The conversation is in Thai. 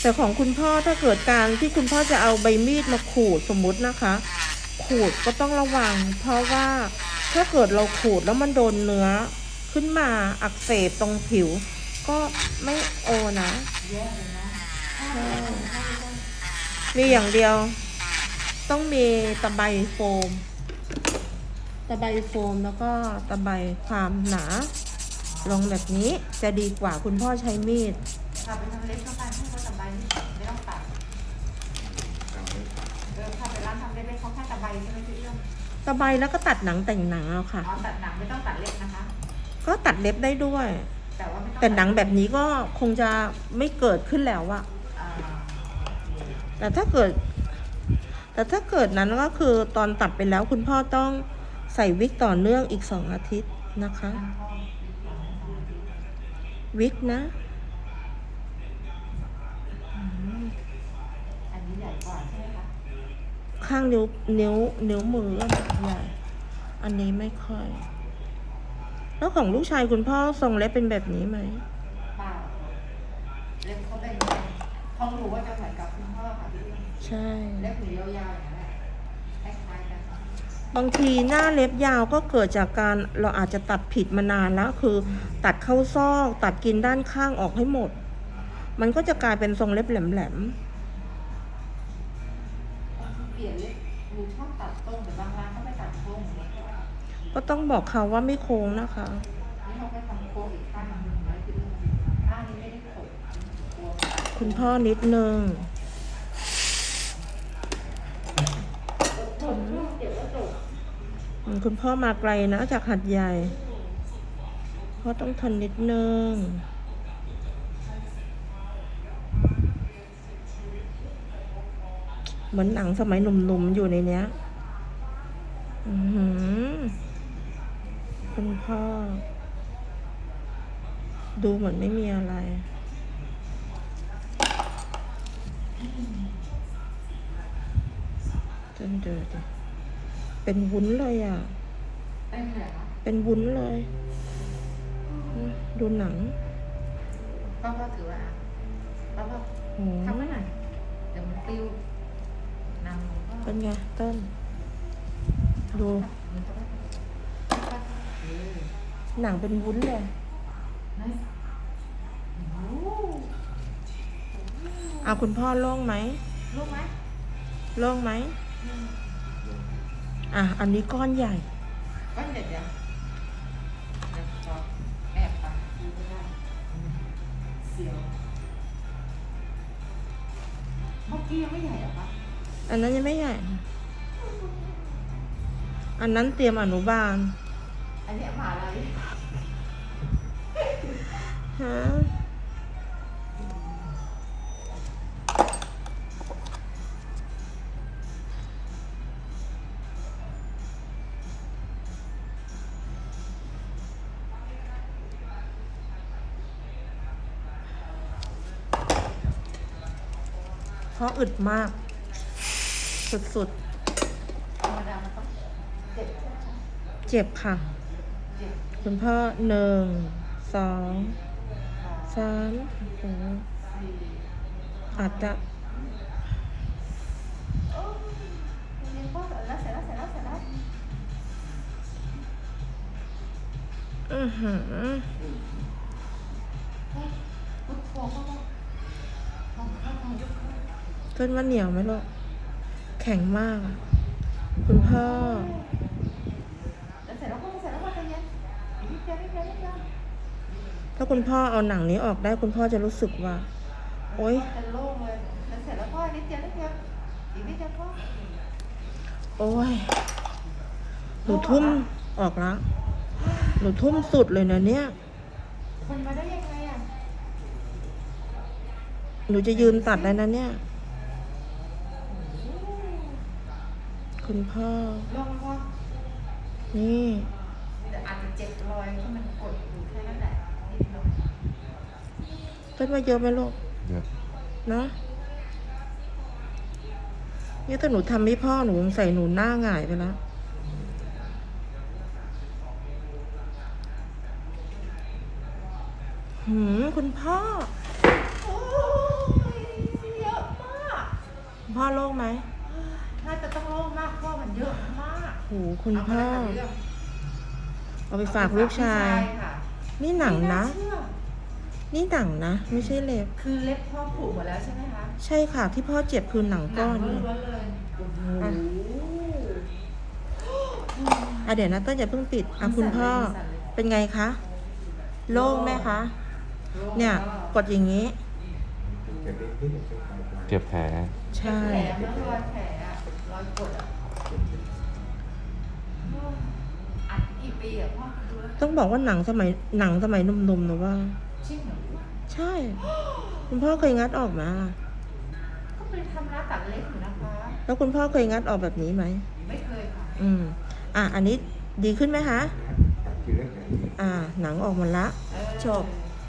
แต่ของคุณพ่อถ้าเกิดการที่คุณพ่อจะเอาใบมีดมาขูดสมมุตินะคะ ขูดก็ต้องระวัง เพราะว่าถ้าเกิดเราขูดแล้วมันโดนเนื้อขึ้นมาอักเสบตรงผิว ก็ไม่โอนะแย่เลยนะมีอย่างเดียว ต้องมีตะไบโฟม ตะไบโฟมแล้วก็ตะไบความหนา ลงแบบนี้จะดีกว่าคุณพ่อใช้มีด พาไปทำเล็บเข้าไปให้เขาตะไบนี่ไม่ต้องตัดเออพาไปร้านทำเล็บเขาแค่ตะไบใช่ไหมพี่เอื้อมตะไบแล้วก็ตัดหนังแต่งหนังเอาค่ะอ๋อตัดหนังไม่ต้องตัดเล็บนะคะ ก็ตัดเล็บได้ด้วย แต่ว่าไม่ต้องแต่หนังแบบนี้ก็คงจะไม่เกิดขึ้นแล้วอะอ่าแต่ถ้าเกิด แต่ถ้าเกิดนั้นก็คือตอนตัดไปแล้วคุณพ่อต้องใส่วิกต่อเนื่องอีกสองอาทิตย์นะคะนั่นพ่อวิกนะ อันนี้ใหญ่กว่าใช่ไหมคะ ข้างนิ้วนิ้วนิ้วมือก็ใหญ่อันนี้ไม่ค่อย แล้วของลูกชายคุณพ่อทรงเล็บเป็นแบบนี้ไหมเปล่าเล็บเขาเป็นของหนูว่าจะเหมือนกับคุณพ่อค่ะพี่เอื้อมใช่เล็บหนูยาวๆอย่างนั้นแหละคล้ายๆกันบางทีหน้าเล็บยาวก็เกิดจากการเราอาจจะตัดผิดมานานแล้ว คือ ตัดเข้าซอก ตัดกินด้านข้างออกให้หมด มันก็จะกลายเป็นทรงเล็บแหลมเป ลี่ยนเล็บหนูชอบตัดตรงแต่บางร้านก็ไม่ตัดโค้งอย่างเงี้ยๆก็ต้องบอกเขาว่าไม่โค้งนะคะ นี่เขาไปทำโค้งอีกข้างหนึ่งนะพี่เอื้อมข้างนี้ไม่ได้โขกกลัวคุณพ่อนิดนึงทนเดี๋ยวก็จบอืมคุณพ่อมาไกลนะจากหัดใหญ่พ่อต้องทนนิดนึง เหมือนหนังสมัยหนุ่มๆอยู่ในเนี้ยอือหือคุณพ่อ ดูเหมือนไม่มีอะไร จนเดือดเป็นวุ้นเลยอะเต้นเลยเหรอเป็นวุ้นเลยนะดูหนังป้าพ่อถือว่าป้าพ่อโอ้ทำไว้หน่อยเดี๋ยวมันปลิวนำหนูก็ เป็นไงเต้น ดูมันจะได้เออหนังเป็นวุ้นเลยนั่นโอ้เอาคุณพ่อโล่งไหมลูกไหม โล่งไหม อะ อันนี้ก้อนใหญ่ อันนั้นยังไม่ใหญ่ อันนั้นเตรียมอนุบาล อันนี้หมาอะไรฮะเพราะอึดมาก สุดธรรมดามันต้องเจ็บใช่ไหมคะๆเจ็บค่ะเจ็บคุณพ่อหนึ่ง สองสองสามโอ้โหสี่อาจจะโอ้ยเรียนพ่อเสร็จแล้วเสร็จแล้วเสร็จแล้วเสร็จแล้วอือหือเฮ้ยพุทโธพ่อพ่อพ่อพ่อพ่อยกขึ้นต้นว่าเหนียวไหมลูก แข็งมากอะคุณพ่อแล้วเสร็จแล้วพ่อเสร็จแล้วพ่อใจเย็นอีกนิดเดียวนิดเดียวนิดเดียวถ้าคุณพ่อเอาหนังนี้ออกได้คุณพ่อจะรู้สึกว่า โอ๊ยพ่จะโล่งเลยแล้วเสร็จแล้วพ่อนิดเดียวนิดเดียวอีกนิดเดียวพ่อโอ้ยหนูทุ่มออกแล้วหนูทุ่มสุดเลยนะเนี่ยคนมาได้ยังไงอะหนูจะยืนตัดแล้วนะเนี่ย คุณพ่อลองพ่อนี่แต่อาจจะเจ็บรอยที่มันกดอยู่แค่นั้นแหละนิดหน่อยต้นว่าเยอะไหมลูกเยอะเนาะนี่ถ้าหนูทำให้พ่อหนูใส่หนูหน้าหงายไปแล้วหืมคุณพ่อ โอ้ยคุณพ่อโล่งไหม หคุณพ่อเาไปเลยค่ะเอาไปฝากลูกชายค่ะนี่หนังนะไม่าเชื่อนี่หนังนะ ไม่ใช่เล็บ คือเล็บพ่อผูกหมดแล้วใช่ไหมคะ ใช่ค่ะที่พ่อเจ็บคือหนังหนัก้งอนนี่ล้วนๆเลยโอ้โหอะอะเดี๋ยวนะเต้นอย่าเพิ่งปิดอะคุณพ่อเป็นไงคะ โล่งไหมคะ เนี่ย กดอย่างนี้ เจ็บแผล ใช่แผลแล้วรอยแผลอะรอยกดอะ ต้องบอกว่าหนังสมัยหนังสมัยหนุ่มๆนะว่าชิ่งเหรอใช่ คุณพ่อเคยงัดออกมา ก็เป็นทำร้านตัดเล็บอยู่นะคะ แล้วคุณพ่อเคยงัดออกแบบนี้ไหม ไม่เคยค่ะ อืม อะ อันนี้ดีขึ้นไหมคะ อ่า หนังออกหมดละเออจบเ